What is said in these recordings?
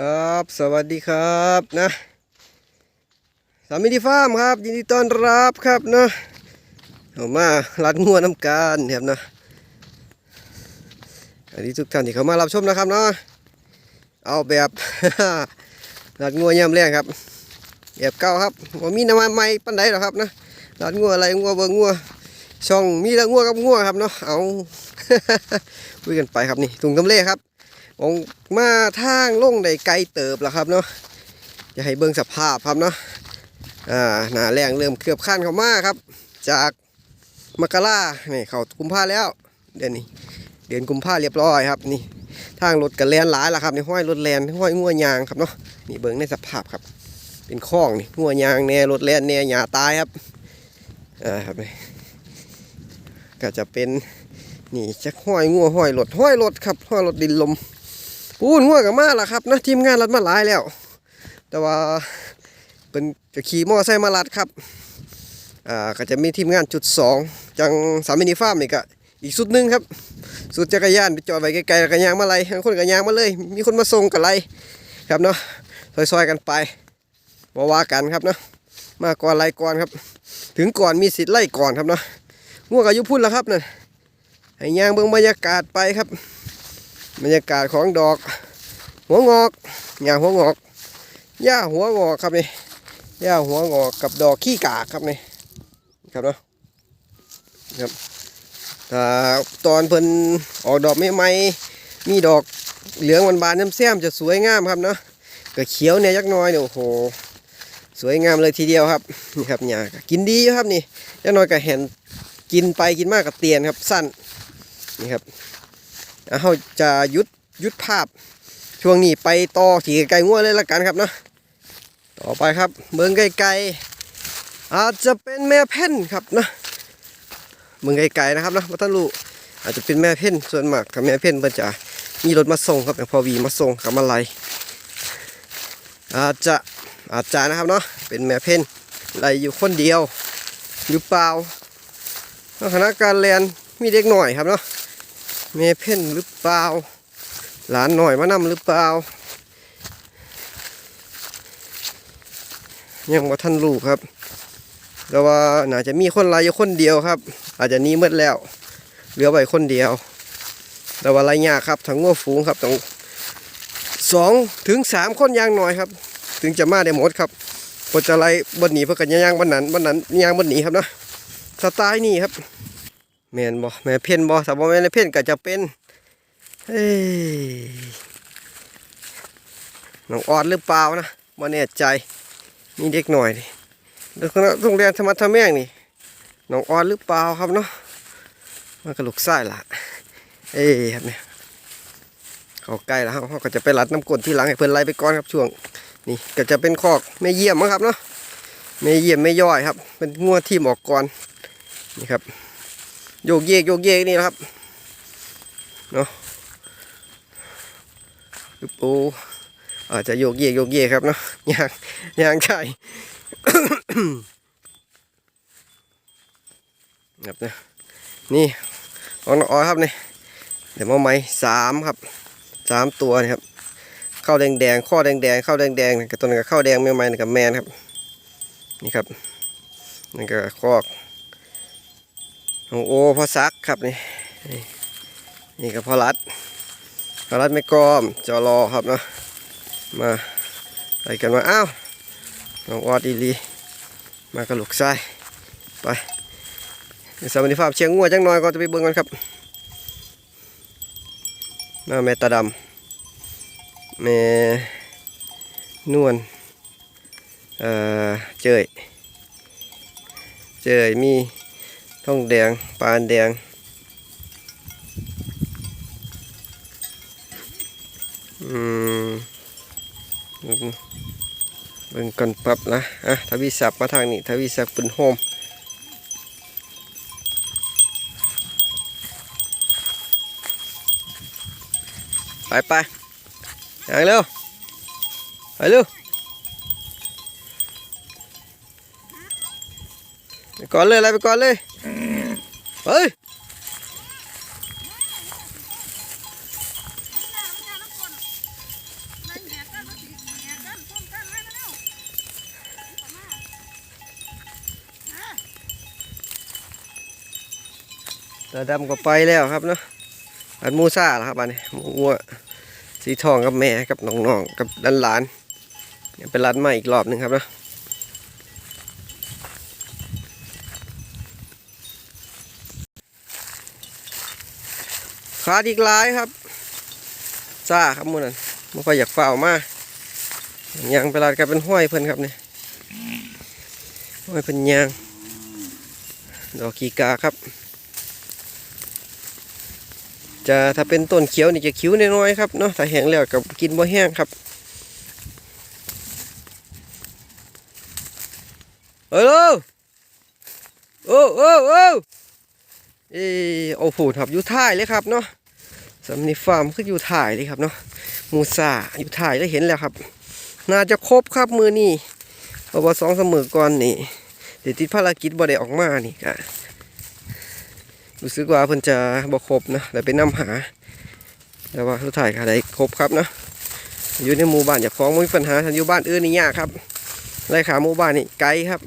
ครับสวัสดีครับนะสามีดีฟาร์มครับ ยินดีต้อนรับครับเนาะเอามารัดงัวน้ำการครับเนาะอันนี้ทุกท่านที่เข้ามารับชมนะครับเนาะเอาแบบรัดงัวยามแรงครับแบบเก่าครับว่ามีน้ำมันใหม่ปันใดหรอครับนะรัดงัวอะไรงัวเบอร์งัวช่องมีแต่งัวกับงัวครับเนาะเอาคุยกันไปครับนี่ถุงตำเล่ครับ ออกมาทางลงได้ไกลเติบแล้วครับเนาะจะให้เบิ่งสภาพครับเนาะอ่าหนาแรงเริ่มเคลือบขั้นเข้ามาครับ จากมกรานี่เขากุมภาแล้ว เดือนนี้ เดือนกุมภาเรียบร้อยครับนี่ ทางรถกับแลนหลายแล้วครับในห้อยรถแลนห้อยงัวยางครับเนาะนี่เบิ่งในสภาพครับ เป็นคลองนี่งัวยางแน่รถแลนแน่หญ้าตายครับอ่าครับนี่ก็จะเป็นนี่จักห้อยงัวห้อยรถห้อยรถครับห้อยรถดินลม ปูนงัวกับมาแล้วครับนะทีมงานรัดมาหลายแล้ว แต่ว่าเป็นจะขี่มอไซค์มารัดครับอ่าก็จะมีทีมงานจุดสองจังสามมินิฟาร์มนี่ก็อีกสุดหนึ่งครับ สุดจักรยานไปจอดไว้ไกลๆแล้วก็ยางมาไล่บางคนก็ยางมาเลย มีคนมาส่งกับไล่ครับเนาะซอยๆกันไปบ่ว่ากันครับเนาะมาก่อนไล่ก่อนครับ ถึงก่อนมีสิทธิ์ไล่ก่อนครับเนาะงัวกับยุพุ่นแล้วครับนั่นให้ยางเบิ่งบรรยากาศไปครับ บรรยากาศของดอกหัวงอกหญ้าหัวงอกหญ้าหัวงอกครับนี่หญ้าหัวงอกกับดอกขี้กากครับนี่ครับเนาะครับถ้าตอนเพิ่นออกดอกใหม่ๆมีดอกเหลืองบานๆแซมๆจะสวยงามครับเนาะก็เขียวเนี่ยยักน้อยเนี่ยโอ้โหสวยงามเลยทีเดียวครับนี่ครับหญ้าก็กินดีครับนี่ยักน้อยก็เห็นกินไปกินมากกับเตียนครับสั้นนี่ครับ เราจะยุดยุดภาพช่วงนี้ไปต่อขี่ไก่งัวเลยละกันครับเนาะต่อไปครับเมืองไก่ๆอาจจะเป็นแม่เพ่นครับนะเมืองไก่ๆนะครับนะวัตลูอาจจะเป็นแม่เพ่นส่วนมากถ้าแม่เพ่นเพิ่นจะมีรถมาส่งครับอย่างพอวีมาส่งกับมาไลอาจจะอาจจะนะครับเนาะเป็นแม่เพ่นไลอยู่คนเดียวหรือเปล่าคณะการเรียนมีเด็กหน่อยครับเนาะ แม่เพ่นหรือเปล่า หลานหน่อยมานำหรือเปล่า ยังว่าท่านลูกครับ แต่ว่าน่าจะมีคนรายอยู่คนเดียวครับ อาจจะหนี้มืดแล้ว เหลือไว้คนเดียว แต่ว่าไรยากครับทั้งงัวฝูงครับต้องสองถึงสามคนย่างหน่อยครับ ถึงจะมาได้หมดครับพอจะไล่บนหนีเพื่อกันย่างบนนั้นบนนั้นย่างบนหนีครับเนาะสไตล์นี่ครับ แม่นบ่แม่เพ่นบ่ถ้าบ่แม่นเพ่นก็จะเป็นเอ้ยน้องออดหรือเปล่านะบ่แน่ใจมีเด็กหน่อยนี่แล้วคณะโรงเรียนธรรมะธรรมแม่งนี่น้องออดหรือเปล่าครับเนาะมันก็ลูกไส้ละเอ้ยครับเนี่ยเขาใกล้แล้วครับเขาก็จะไปรัดน้ำกลนที่หลังให้เพิ่นไล่ไปก่อนครับช่วงนี่ก็จะเป็นคอกแม่เยี่ยมมั้งครับเนาะแม่เยี่ยมแม่ย่อยครับ เป็นงัวที่หมอกก่อนนี่ครับ โยกเยกโยกเยกนี่นะครับเนาะลูกปูอาจจะโยกเยกโยกเยกครับเนาะยางยางใช่ครับนะนี่เอน้องออยครับนี่เดี๋ยวมาไหมสามครับสามตัวนี่ครับข้าวแดงแดงข้อแดงแดงข้าวแดงแดงกับตัวนึงกับข้าวแดงไม่ไหมกับแมนครับนี่ครับนี่ก็คอก โอ้โอพอซักครับนี่ นี่นี่ก็พอรัดพอรัดไม่กลอมจอรอครับเนาะมาไปกันมาอ้าวน้องออดอีลีมากระลุกไส้ไปสวัสดีภาพเชียงงัวจังน้อยก็จะไปเบิ่งกันครับหน้าแม่ตาดำแม่นวลเอ่อเจยเจยมี ทองแดง ปานแดง อืมเบิ่งกันปรับนะ อะทวีศัพท์มาทางนี้ทวีศัพท์ปืนโฮมไปไปอย่างเร็วไปเร็วไปก่อนเลยอะไรไปก่อนเลย เฮ้ยตาดำก็ไปแล้วครับเนาะอันมูซ่าแล้วครับอันนี้มูวัวสีทองกับแม่กับน้องๆกับหลานๆเป็นร้านใหม่อีกรอบหนึ่งครับเนาะ ขาดอีกหลายครับซ่าครับมูนั่นไม่ค่อยอยากเฝ้ามายังไปร้านกันเป็นห้อยเพิ่นครับเนี่ยห้อยเพิ่นยาง ดอกกีกาครับ จะถ้าเป็นต้นเขียวนี่จะคิ้วน้อยๆครับเนาะถ้าแห้งแล้วกับกินบ่แห้งครับเออโอ้โอ้โอ้ เออโอ้โหครับอยู่ท้ายเลยครับเนาะสำนีฟาร์มคืออยู่ถ่ายเลยครับเนาะมูซาอยู่ถ่ายแล้วเห็นแล้วครับ น่าจะครบครับมือนี่เพราะว่าสองเสมอก่อนนี่เดี๋ยวติดภารกิจบ่ได้ออกมานี่ก็รู้สึกว่าเพิ่นจะบ่ครบนะแต่ไปนํหาแต่ว่าสุดท้ายก็ได้ครบครับเนาะอยู่ในหมู่บ้านอย่าฟ้องไม่มีปัญหาถ้าอยู่บ้านอื่นนี่ยากครับไล่ขาหมู่บ้านนี่ไกลครับ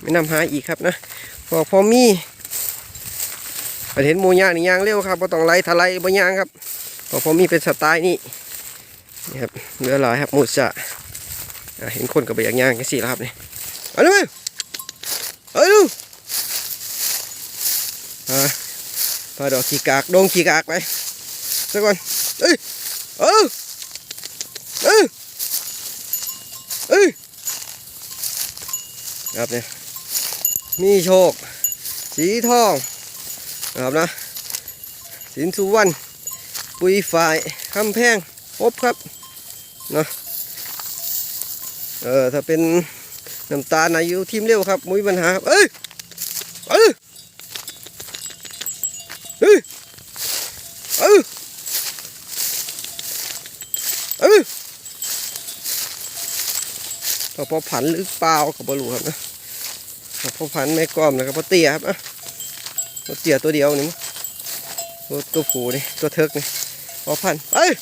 ไม่นำหาอีกครับนะพอพอมี เห็นหมูย่างนี่ย่างเร็วครับบ่ต้องไล่ทะไลบ่ย่างครับพอพอมีเป็นสไตล์นี่นี่ครับเหลือหลายครับหมูสะอะเห็นคนกับไปอย่างย่างกันสิแล้วครับนี่เอาดูมั้ยเอาดูอ่าพาดอกขี้กากดงขี้กากไปสักก่อนเอ้ยเออเออเอ้ยครับเนี่ยมีโชค สีทอง นะครับนะสินสุวรรณปุยฝ่ายคำแพงพบครับเนาะเออถ้าเป็นน้ำตาลอายุทีมเร็วครับมุ้ยปัญหาเอ้ยเอ้ยเอ้ยเอ้ยเอ้ยพอพอผันหรือเปล่ากับบอลูครับนะพอพอผันไม่กล้อมนะครับพอเตี้ยครับอะ พอเตี้ยตัวเดียวนี่มั้งตัวตัวผูนี่ตัวเทิกนี่พอพันเอ้ย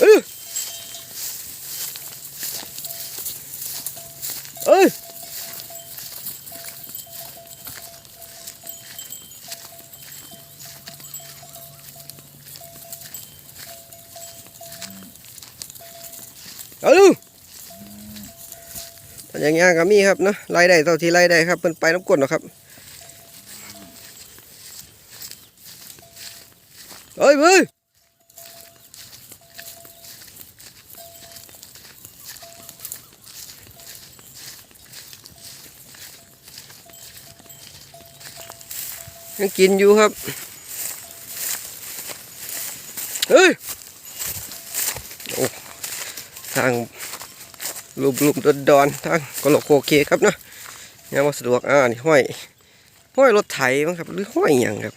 เอ้ยเอ้ยเอาดูถ้าอย่างเงี้ยก็มีครับเนาะไล่ได้เท่าที่ไล่ได้ครับเป็นไปน้ำกลนหรอครับเฮ้ยเฮ้ย ยังกินอยู่ครับ เฮ้ยทางลุมลุมดอนดอนทางกลกโคเคครับเนาะยังมาสะดวกอ่านี่ห้อย ห้อยรถไถมั้งครับ หรือห้อยอย่างครับ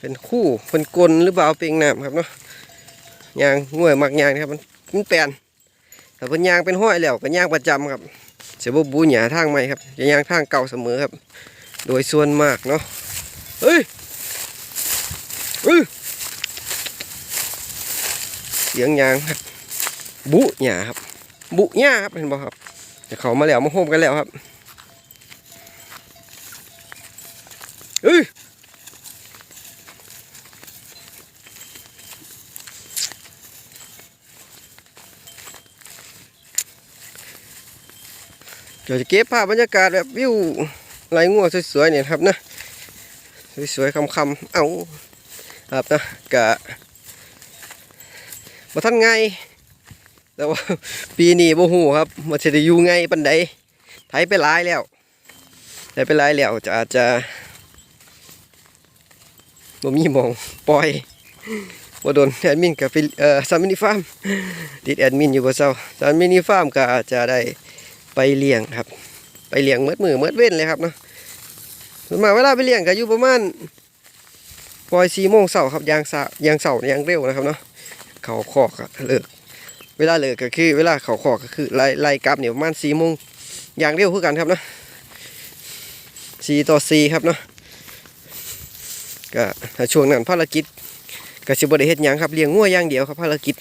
เป็นคู่เป็นกลหรือเปล่าเป็นน้ำครับเนาะยางง่วยมักยางนะครับ มันมันแปลนแต่เป็นยางเป็นห้อยแล้วเป็นยางประจำครับเสียบบูหยาทางใหม่ครับจะยางทางเก่าเสมอครับ โดยส่วนมากเนาะ เฮ้ยเฮ้ยเสียงยางครับบุหยาครับ บุหญ้าครับเห็นบ่ครับเดี๋ยวเขามาแล้วมาโฮมกันแล้วครับเอ้ยเดี๋ยวจะเก็บภาพบรรยากาศแบบวิวไหลงัวสวยๆเนี่ยครับนะ สวยๆคำๆเอาครับนะกะมาทันไงแต่ว่าปีนี้บ่ฮู้ครับมันจะได้อยู่ไงปันใดไถไปหลายแล้วไถไปหลายแล้วจะอาจจะบ่มีมองปล่อยบ่โดนแอดมินกับเอ่อซามินิฟาร์มติดแอดมินอยู่บ่เซาซามินิฟาร์มก็อาจจะได้ไปเลี้ยงครับ ไปเลี้ยงเมื่อมือเมื่อเว้นเลยครับเนาะ ส่วนมากเวลาไปเลี้ยงก็อยู่ประมาณปล่อย4โมงเช้าครับยางสายางเช้ายางเร็วนะครับเนาะเขาคอกเลิก เวลาเลิกก็คือ เวลาเขาขอก็คือไล่ไล่กลับเนี่ยประมาณสี่โมงยางเดียวคือกันครับเนาะสี่ต่อสี่ครับเนาะก็ช่วงนั้นภารกิจก็สิบ่ได้เฮ็ดยังครับเลี้ยงงัวอย่างเดียวครับภารกิจ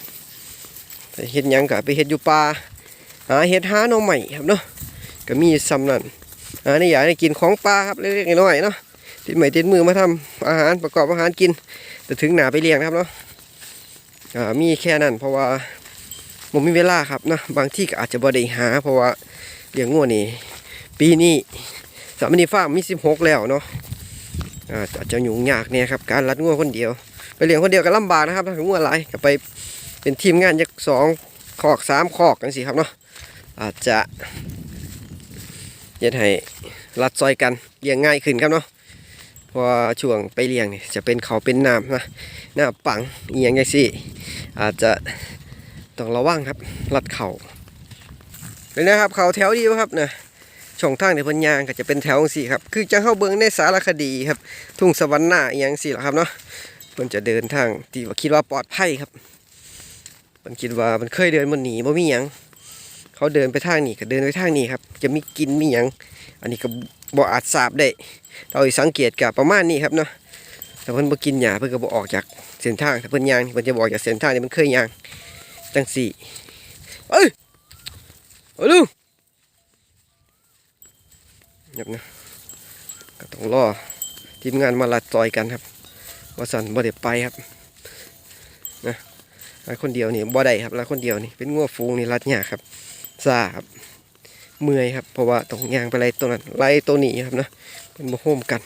เฮ็ดยังก็ไปเฮ็ดอยู่ป่าหาเฮ็ดหาหน่อใหม่ครับเนาะก็มีซ้ำนั่น หาในอยากให้กินของปลาครับเล็กๆน้อยๆเนาะติดไม้ติดมือมาทำอาหารประกอบอาหารกิน แต่ถึงหนาไปเลี้ยงครับเนาะมีแค่นั้นเพราะว่าผมมีเวลาครับเนาะบางที่ก็อาจจะบ่ได้หา เพราะว่าเลี้ยงงัวนี่ปีนี้สามนีฟ้าร์มมี16แล้วเนาะอาจจะยุ่งยากเนี่ยครับการรัดงัวคนเดียว ไปเลี้ยงคนเดียวก็ลำบากนะครับถ้างัวหลายก็ไปเป็นทีมงานยักสองคอกสามคอกกันสิครับเนาะอาจจะ เย็ดให้รัดซอยกันเลี้ยงง่ายขึ้นครับเนาะพราะว่าช่วงไปเลี้ยงนี่จะเป็นเขาเป็นน้ำนะหน้าปังเอียงยังสิอาจจะต้องระวังครับรัดเข่าเป็นะครับเขาแถวดีบครับเนะช่องทางในพิ่นยางก็จะเป็นแถวสี่ครับ คือจะเข้าเบิ่งในสารคดีครับ ทุ่งสวรรค์หน้าอหย่างสี่หรอครับเนาะเพิ่นจะเดินทางที่คิดว่าปลอดภัยครับมันคิดว่ามันเคยเดินมันหนีบ่มีหยัง เขาเดินไปทางนี้ก็เดินไปทางนี้ครับ จะมีกินมีหยัง อันนี้ก็บ่อาจทราบได้เราสังเกตกับประมาณนี้ครับเนาะแต่เพิ่นบ่กินหญ้าเพิ่นก็บ่ออกจากเส้นทางถ้าเพิ่นย่างเพิ่นจะบอกจากเส้นทางที่มันเคยย่างจังสี่เอ้ยเอาดูเงียบนะก็ต้องรอทีมงานมาลัดซอยกันครับว่าสันบ่ได้ไปครับนะรัดคนเดียวนี่บ่ได้ครับรัดคนเดียวนี่เป็นงัวฟูงนี่รัดหยาครับ ซาครับเมื่อยครับ เพราะว่าต้องย่างไปไล่ตัวนั้นไล่ตัวนี้ครับนะเป็นบ่โฮมกัน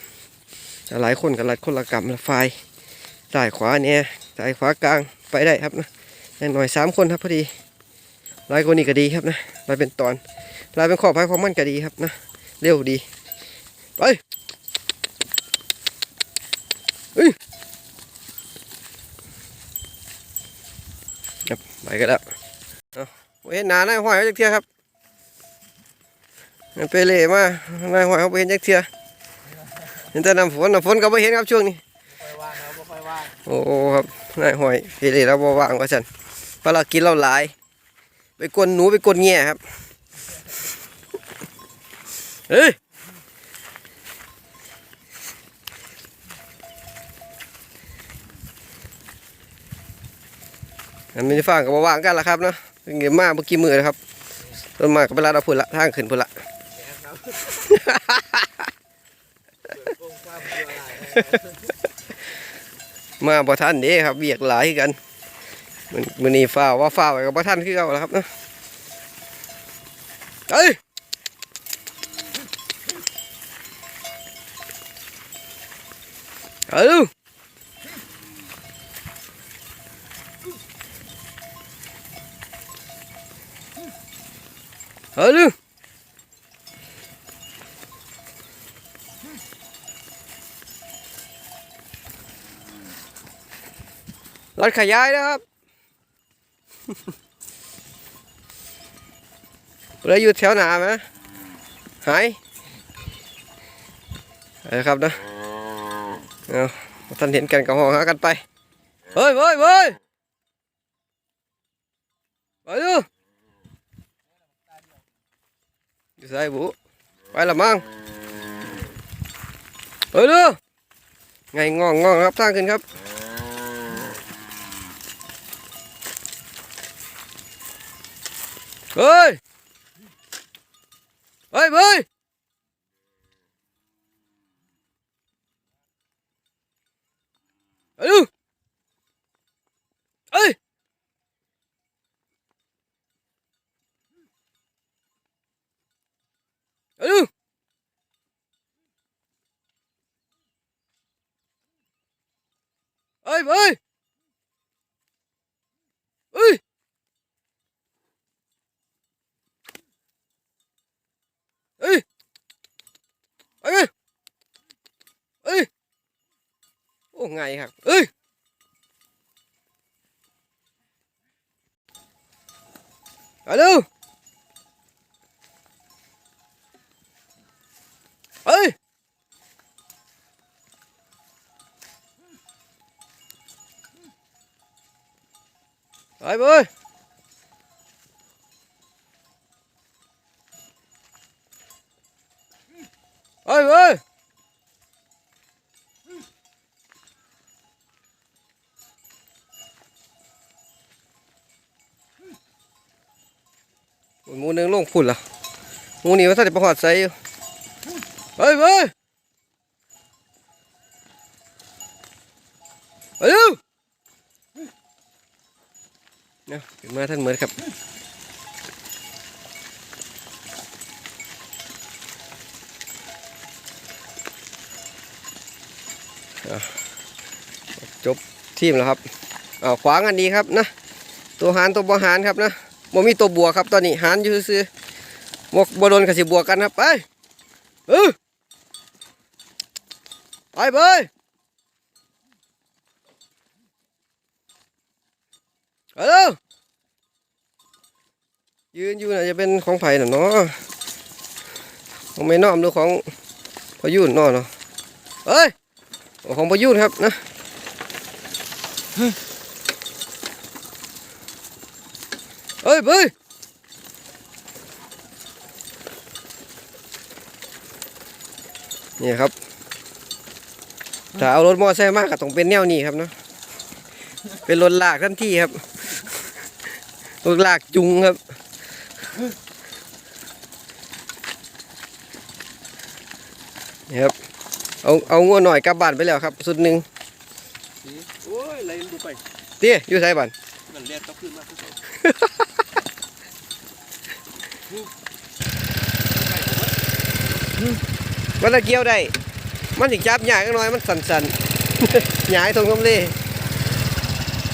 หลายคนก็รัดคนละกำละไฟซ้ายขวาเนี่ยซ้ายขวากลางไปได้ครับนะย่างหน่อยสามคนครับพอดีลายคนนี่ก็ดีครับนะลายเป็นตอนลายเป็นขอบพายความมั่นก็ดีครับนะเร็วดีไปครับไปกันแล้ว เห็นหนานายหอยเขาจักเทียครับมันไปเล่มานายหอยเขาไปเห็นจักเทียเห็นแต่น้ำฝนน้ำฝนก็ไม่เห็นครับช่วงนี้ค่อยว่างครับบ่ค่อยว่างโอ้โหครับนายหอยไปเล่แล้วบ่ว่างว่าสันเพรากินเราหลาย ไปกวนหนูไปกวนแง่ครับเฮ้ยอันนี้ฟังกับว่างกันละครับเนาะ เงี้ยมากเมื่อกี้มือนะครับต้นไม้ก็เป็นลาดเอาพุ่นละทางขึ้นพุ่นละแข็งครับเกิดโกงฟ้ามันอยู่อะไรมาบ่ทันเด้ครับเบียกหลายกันมันมันนี่ฟ้าว่าฟ้าไปกับบ่ทันคือเก่าแล้วครับเนาะเอ้ยเอาดูเอาดูรถขยายนะครับเหลยอยู่แถวหนาไหมหายเอาละครับเนะเอาท่านเห็นกันกับห้องหากันไป เฮ้ยเฮ้ยเฮ้ยไปดู อยู่ใส่บุไปละมั้งไปดูไงงองงองครับทางขึ้นครับ เฮ้ย เฮ้ยเฮ้ยเอ้ยเอ้ยเอ้ย เอ้ยเอ้ยเอ้ยเอ้ ไปไปไปไปโอ้ยหมูหนึงลงพุ่นละหมูนี่ว่าถ้าจะประหอดใส่อยู่ไปไปเอาเร็ว เนี่ยขึ้นมาท่านเหมือนครับจบทีมแล้วครับเอาขวางอันนี้ครับนะ ตัวหารตัวบหารครับนะบ่มีตัวบัวครับตอนนี้หารอยู่ซื่อๆบวกบโดนกับสิบวกกันครับไปเออไปเบย เอาเร็วยืนอยู่น่าจะเป็นของไผ่น่ะเนาะของไม่น้อมหรือของพยุนเนาะเนาะเอ้ยของพยุนครับนะเอ้ยเบ้ยนี่ครับถ้าเอารถมอเตอร์ไซค์มากก็ต้องเป็นแนวนี้ครับเนาะเป็นรถลากทันทีครับ รถลากจุงครับ นี่ครับ เอาเอางัวหน่อยกลับบ้านไปแล้วครับ สุดหนึ่งโอ้ยอะไรดูไปเตี้ยอยู่ไสบ้านมันเรียกก็ขึ้นมาขึ้นไปมันตะเกียวได้ มันสิจับยากจักหน่อย มันสั่นๆหยายทงคำเล่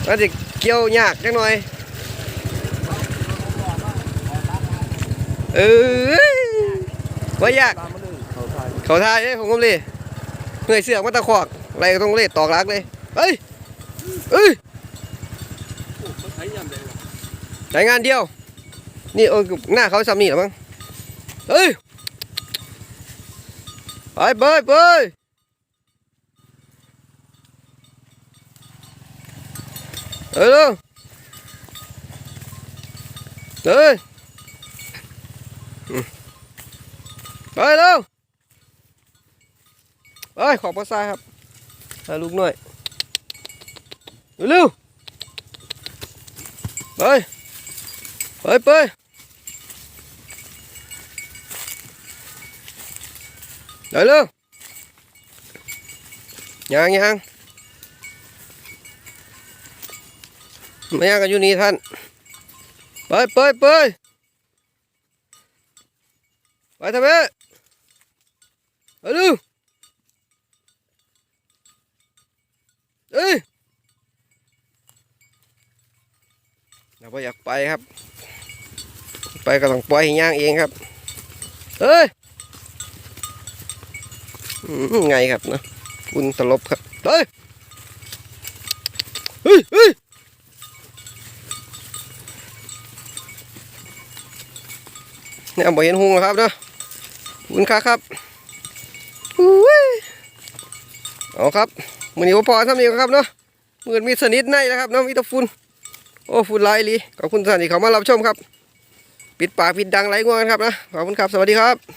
มันสิเกี่ยวยากจักหน่อย เออว่ายาก เขาทายเอ้ยผมคำเล่เหนื่อยเสือกมันตะขวากอะไรก็ต้องเล่ตอกลักเลย เฮ้ยเอ้ยใช้งานเดียว นี่เออหน้าเขาซ้ำนี่หรอมั้งเฮ้ย ไปเบยเบยเออเฮ้ย ไปเร็วไปขอบพระทรายครับลูกหน่อยเร็วไปไปไปเดี๋ยวเร็วยังยังไมายังกันอยู่นี่ท่าน ไปไปไปไปทำไม ไปดูเอ้ยเราไม่อยากไปครับ ไปก็ต้องปล่อยให้ย่างเองครับเอ้ยไงครับนะคุณตลบครับเฮ้ยเฮ้ยเฮ้ยเนี่ยบ่เห็นหุงแล้วครับเนาะอบคุณครับครับ เอาครับมือนี้พอทำนี้ครับเนาะมือมีสนิทในนะครับเนาะมีตะฝุ่นโอ้ฝุ่นหลายลีขอบคุณท่านที่เขามารับชมครับ ปิดปากปิดดังไรงวงกันครับนะขอบคุณครับสวัสดีครับ